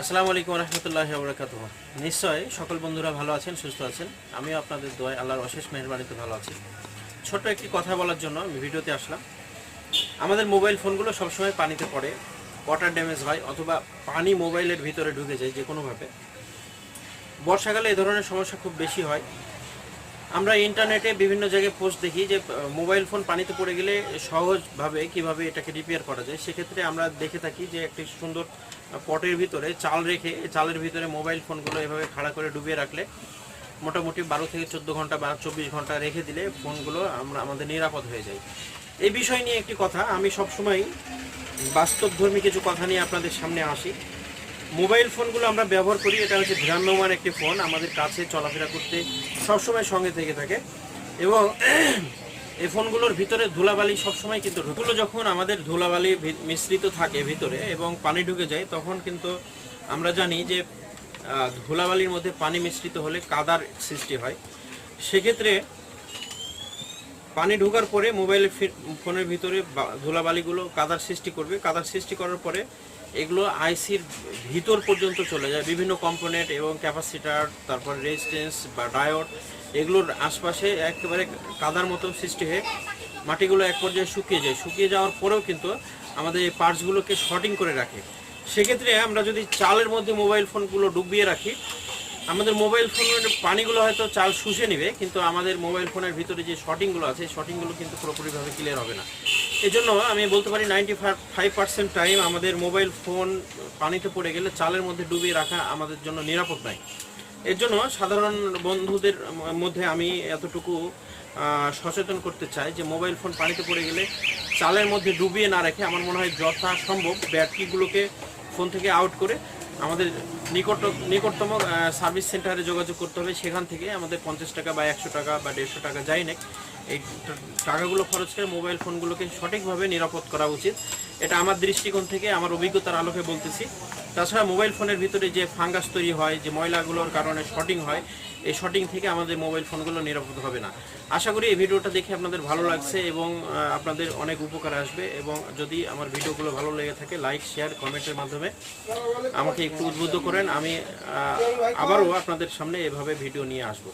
আসসালামু আলাইকুম রহমতুল্লাহ বরকাত নিশ্চয় সকল বন্ধুরা ভালো আছেন, সুস্থ আছেন? আমিও আপনাদের দোয়ায় আল্লাহর অশেষ মেহরবানিতে ভালো আছি। ছোট্ট একটি কথা বলার জন্য আমি ভিডিওতে আসলাম। আমাদের মোবাইল ফোনগুলো সবসময় পানিতে পড়ে ওয়াটার ড্যামেজ হয় অথবা পানি মোবাইলের ভিতরে ঢুকে যায় যে কোনোভাবে বর্ষাকালে এ ধরনের সমস্যা খুব বেশি হয়। আমরা ইন্টারনেটে বিভিন্ন জায়গায় পোস্ট দেখি যে মোবাইল ফোন পানিতে পড়ে গেলে সহজভাবে কীভাবে এটাকে রিপেয়ার করা যায়, সেক্ষেত্রে আমরা দেখে থাকি যে একটি সুন্দর পটের ভিতরে চাল রেখে চালের ভিতরে মোবাইল ফোনগুলো এভাবে খাড়া করে ডুবিয়ে রাখলে মোটামুটি বারো থেকে চোদ্দ ঘণ্টা বা চব্বিশ ঘণ্টা রেখে দিলে ফোনগুলো আমরা, আমাদের নিরাপদ হয়ে যায়। এই বিষয় নিয়ে একটি কথা, আমি সবসময় বাস্তবধর্মী কিছু কথা নিয়ে আপনাদের সামনে আসি। মোবাইল ফোনগুলো আমরা ব্যবহার করি, এটা হচ্ছে ভ্রাম্যমান একটি ফোন, আমাদের কাছে চলাফেরা করতে সবসময় সঙ্গে থেকে থাকে। এবং এই ফোনগুলোর ভিতরে ধুলাবালি সবসময় কিন্তু ঢুকলো যখন আমাদের ধুলাবালি মিশ্রিত থাকে ভিতরে এবং পানি ঢুকে যায়, তখন কিন্তু আমরা জানি যে ধুলাবালির মধ্যে পানি মিশ্রিত হলে কাদার সৃষ্টি হয়। সেক্ষেত্রে পানি ঢোকার পরে মোবাইলের ফোনের ভিতরে ধুলাবালিগুলো কাদার সৃষ্টি করবে। কাদার সৃষ্টি করার পরে এগুলো আইসির ভিতর পর্যন্ত চলে যায়। বিভিন্ন কম্পোনেন্ট এবং ক্যাপাসিটার, তারপর রেজিস্ট্যান্স বা ডায়োড এগুলোর আশপাশে একেবারে কাদার মতো সৃষ্টি হয়ে মাটিগুলো এক পর্যায়ে শুকিয়ে যায়। শুকিয়ে যাওয়ার পরেও কিন্তু আমাদের এই পার্টসগুলোকে শর্টিং করে রাখে। সেক্ষেত্রে আমরা যদি চালের মধ্যে মোবাইল ফোনগুলো ডুবিয়ে রাখি আমাদের মোবাইল ফোনের পানিগুলো হয়তো চাল শুষে নেবে, কিন্তু আমাদের মোবাইল ফোনের ভিতরে যে শটিংগুলো আছে শটিংগুলো কিন্তু পুরোপুরিভাবে ক্লিয়ার হবে না। এই জন্য আমি বলতে পারি নাইনটি ফাইভ পার্সেন্ট টাইম আমাদের মোবাইল ফোন পানিতে পড়ে গেলে চালের মধ্যে ডুবিয়ে রাখা আমাদের জন্য নিরাপদ নয়। এর জন্য সাধারণ বন্ধুদের মধ্যে আমি এতটুকু সচেতন করতে চাই যে মোবাইল ফোন পানিতে পড়ে গেলে চালের মধ্যে ডুবিয়ে না রেখে আমার মনে হয় যথাসম্ভব ব্যাটারিগুলোকে ফোন থেকে আউট করে আমাদের নিকট নিকটতম সার্ভিস সেন্টারে যোগাযোগ করতে হবে। সেখান থেকে আমাদের পঞ্চাশ টাকা বা একশো টাকা বা দেড়শো টাকা যাই না এই টাকাগুলো খরচ করে মোবাইল ফোনগুলোকে সঠিকভাবে নিরাপদ করা উচিত। এটা আমার দৃষ্টিকোণ থেকে, আমার অভিজ্ঞতার আলোকে বলতেছি। তাছাড়া মোবাইল ফোনের ভিতরে যে ফাঙ্গাস তৈরি হয়, যে ময়লাগুলোর কারণে শর্টিং হয়, এই শর্টিং থেকে আমাদের মোবাইল ফোনগুলো নিরাপদ হবে না। আশা করি এই ভিডিওটা দেখে আপনাদের ভালো লাগছে এবং আপনাদের অনেক উপকার আসবে এবং যদি আমার ভিডিওগুলো ভালো লেগে থাকে লাইক শেয়ার কমেন্টের মাধ্যমে আমাকে একটু উদ্বুদ্ধ করেন। আমি আবারও আপনাদের সামনে এভাবে ভিডিও নিয়ে আসব।